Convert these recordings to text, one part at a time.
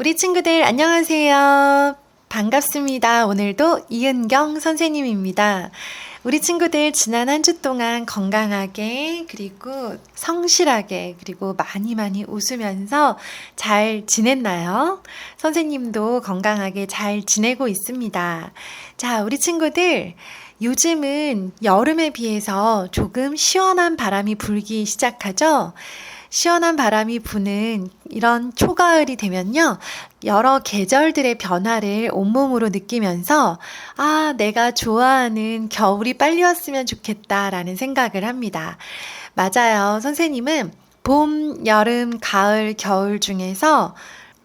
우리 친구들 안녕하세요. 반갑습니다. 오늘도 이은경 선생님입니다. 우리 친구들 지난 한 주 동안 건강하게 그리고 성실하게 그리고 많이 많이 웃으면서 잘 지냈나요? 선생님도 건강하게 잘 지내고 있습니다. 자, 우리 친구들 요즘은 여름에 비해서 조금 시원한 바람이 불기 시작하죠? 시원한 바람이 부는 이런 초가을이 되면요. 여러 계절들의 변화를 온몸으로 느끼면서, 아, 내가 좋아하는 겨울이 빨리 왔으면 좋겠다라는 생각을 합니다. 맞아요. 선생님은 봄, 여름, 가을, 겨울 중에서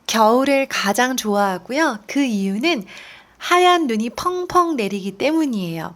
겨울을 가장 좋아하고요. 그 이유는 하얀 눈이 펑펑 내리기 때문이에요.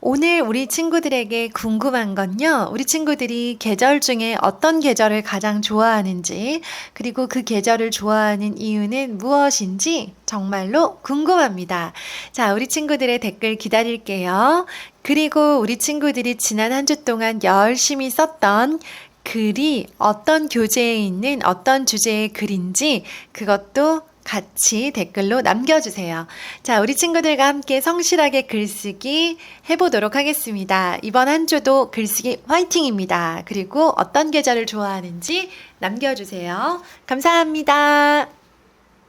오늘 우리 친구들에게 궁금한 건요, 우리 친구들이 계절 중에 어떤 계절을 가장 좋아하는지, 그리고 그 계절을 좋아하는 이유는 무엇인지 정말로 궁금합니다. 자, 우리 친구들의 댓글 기다릴게요. 그리고 우리 친구들이 지난 한 주 동안 열심히 썼던 글이 어떤 교재에 있는 어떤 주제의 글인지 그것도 같이 댓글로 남겨주세요. 자, 우리 친구들과 함께 성실하게 글쓰기 해보도록 하겠습니다. 이번 한 주도 글쓰기 화이팅입니다. 그리고 어떤 계절을 좋아하는지 남겨주세요. 감사합니다.